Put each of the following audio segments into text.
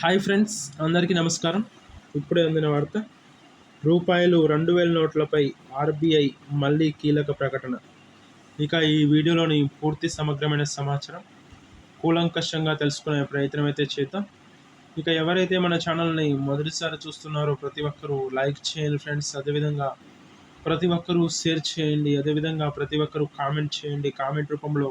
Hi friends అందరికీ నమస్కారం. ఇప్పుడే అందిన వార్త రూపాయలు రెండు వేల నోట్లపై ఆర్బీఐ మళ్ళీ కీలక ప్రకటన. ఇక ఈ వీడియోలోని పూర్తి సమగ్రమైన సమాచారం కూలంకషంగా తెలుసుకునే ప్రయత్నం అయితే చేద్దాం. ఇక ఎవరైతే మన ఛానల్ని మొదటిసారి చూస్తున్నారో ప్రతి ఒక్కరూ లైక్ చేయండి ఫ్రెండ్స్. అదేవిధంగా ప్రతి ఒక్కరూ షేర్ చేయండి. అదేవిధంగా ప్రతి ఒక్కరూ కామెంట్ చేయండి. కామెంట్ రూపంలో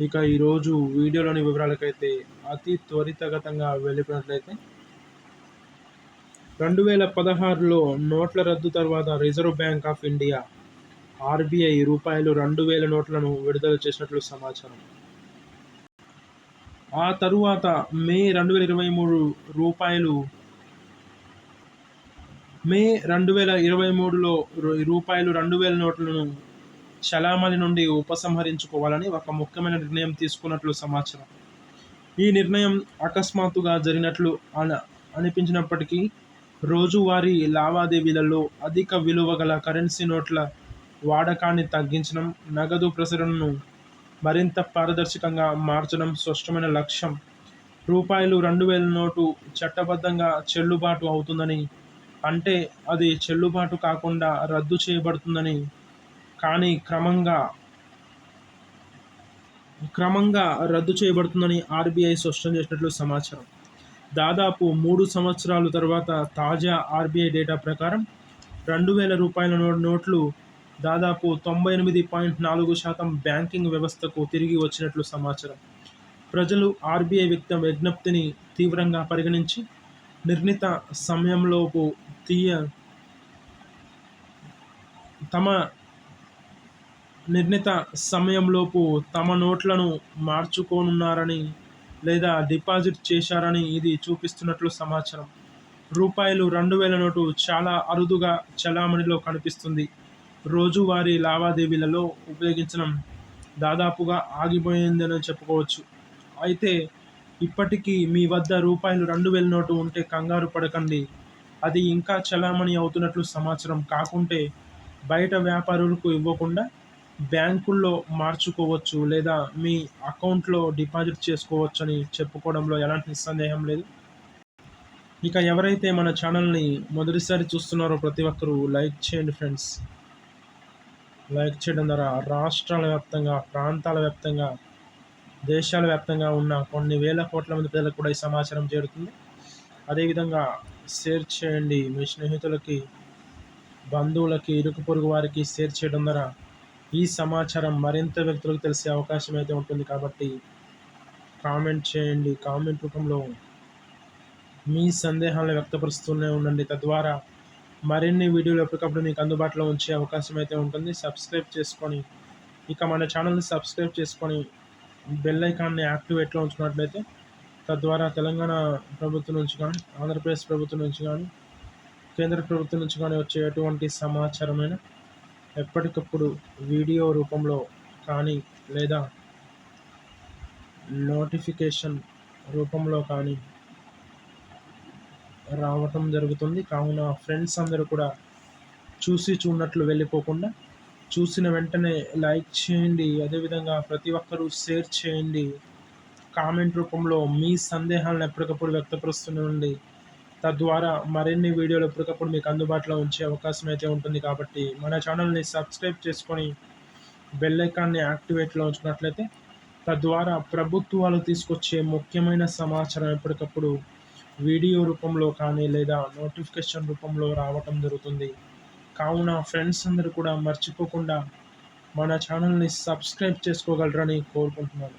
ఇక ఈరోజు వీడియోలోని వివరాలకైతే అతి త్వరితగతంగా వెళ్ళిపోయినట్లయితే రెండు వేల పదహారులో నోట్ల రద్దు తర్వాత reserve bank of India RBI రూపాయలు రెండు వేల నోట్లను విడుదల చేసినట్లు సమాచారం. ఆ తరువాత మే రెండు వేల ఇరవై మూడు రూపాయలు మే రెండు వేల ఇరవై మూడులో రూపాయలు రెండు వేల నోట్లను చలామణి నుండి ఉపసంహరించుకోవాలని ఒక ముఖ్యమైన నిర్ణయం తీసుకున్నట్లు సమాచారం. ఈ నిర్ణయం అకస్మాత్తుగా జరిగినట్లు అనిపించినప్పటికీ రోజువారీ లావాదేవీలలో అధిక విలువ గల కరెన్సీ నోట్ల వాడకాన్ని తగ్గించడం నగదు ప్రసరణను మరింత పారదర్శకంగా మార్చడం స్పష్టమైన లక్ష్యం. రూపాయలు రెండు వేల నోటు చట్టబద్ధంగా చెల్లుబాటు అవుతుందని అంటే అది చెల్లుబాటు కాకుండా రద్దు చేయబడుతుందని కానీ క్రమంగా క్రమంగా రద్దు చేయబడుతుందని ఆర్బీఐ స్పష్టం చేసినట్లు సమాచారం. దాదాపు మూడు సంవత్సరాల తర్వాత తాజా ఆర్బీఐ డేటా ప్రకారం రెండు వేల రూపాయల నోట్లు దాదాపు తొంభై ఎనిమిది పాయింట్ నాలుగు శాతం బ్యాంకింగ్ వ్యవస్థకు తిరిగి వచ్చినట్లు సమాచారం. ప్రజలు ఆర్బీఐ వ్యక్తం విజ్ఞప్తిని తీవ్రంగా పరిగణించి నిర్ణీత సమయంలోపు తీయ తమ నిర్ణీత సమయంలోపు తమ నోట్లను మార్చుకోనున్నారని లేదా డిపాజిట్ చేశారని ఇది చూపిస్తున్నట్లు సమాచారం. రూపాయలు రెండు వేల నోటు చాలా అరుదుగా చలామణిలో కనిపిస్తుంది. రోజువారీ లావాదేవీలలో ఉపయోగించడం దాదాపుగా ఆగిపోయిందని చెప్పుకోవచ్చు. అయితే ఇప్పటికీ మీ వద్ద రూపాయలు రెండు వేల నోటు ఉంటే కంగారు పడకండి. అది ఇంకా చలామణి అవుతున్నట్లు సమాచారం కాకుంటే బయట వ్యాపారులకు ఇవ్వకుండా బ్యాంకుల్లో మార్చుకోవచ్చు లేదా మీ అకౌంట్లో డిపాజిట్ చేసుకోవచ్చు అని చెప్పుకోవడంలో ఎలాంటి నిస్సందేహం లేదు. ఇక ఎవరైతే మన ఛానల్ని మొదటిసారి చూస్తున్నారో ప్రతి ఒక్కరూ లైక్ చేయండి ఫ్రెండ్స్. లైక్ చేయడం ద్వారా రాష్ట్రాల వ్యాప్తంగా ప్రాంతాల వ్యాప్తంగా దేశాల వ్యాప్తంగా ఉన్న కొన్ని వేల కోట్ల మంది ప్రజలకు కూడా ఈ సమాచారం చేరుతుంది. అదేవిధంగా షేర్ చేయండి మీ స్నేహితులకి బంధువులకి ఇరుకు పొరుగు వారికి షేర్ చేయడం ద్వారా ఈ సమాచారం మరింత వ్యక్తులకు తెలిసే అవకాశం అయితే ఉంటుంది కాబట్టి కామెంట్ చేయండి. కామెంట్ రూపంలో మీ సందేహాలను వ్యక్తపరుస్తూనే ఉండండి. తద్వారా మరిన్ని వీడియోలు ఎప్పటికప్పుడు మీకు అందుబాటులో ఉంచే అవకాశం అయితే ఉంటుంది. సబ్స్క్రైబ్ చేసుకొని ఇక మన ఛానల్ని సబ్స్క్రైబ్ చేసుకొని బెల్ ఐకాన్ని యాక్టివేట్లో ఉంచుకున్నట్లయితే తద్వారా తెలంగాణ ప్రభుత్వం నుంచి కానీ ఆంధ్రప్రదేశ్ ప్రభుత్వం నుంచి కానీ కేంద్ర ప్రభుత్వం నుంచి కానీ వచ్చే ఎటువంటి సమాచారమైన ఎప్పటికప్పుడు వీడియో రూపంలో కానీ లేదా నోటిఫికేషన్ రూపంలో కానీ రావటం జరుగుతుంది. కావున ఫ్రెండ్స్ అందరూ కూడా చూసి చూడనట్లు వెళ్ళిపోకుండా చూసిన వెంటనే లైక్ చేయండి. అదేవిధంగా ప్రతి ఒక్కరూ షేర్ చేయండి. కామెంట్ రూపంలో మీ సందేహాలను ఎప్పటికప్పుడు వ్యక్తపరుస్తుండండి తద్వారా మరిన్ని వీడియోలు ఎప్పటికప్పుడు మీకు అందుబాటులో ఉంచే అవకాశం అయితే ఉంటుంది కాబట్టి మన ఛానల్ని సబ్స్క్రైబ్ చేసుకొని బెల్ ఐకాన్ని యాక్టివేట్లో ఉంచుకున్నట్లయితే తద్వారా ప్రభుత్వాలు తీసుకొచ్చే ముఖ్యమైన సమాచారం ఎప్పటికప్పుడు వీడియో రూపంలో కానీ లేదా నోటిఫికేషన్ రూపంలో రావటం జరుగుతుంది. కావున ఫ్రెండ్స్ అందరూ కూడా మర్చిపోకుండా మన ఛానల్ని సబ్స్క్రైబ్ చేసుకోగలరని కోరుకుంటున్నాను.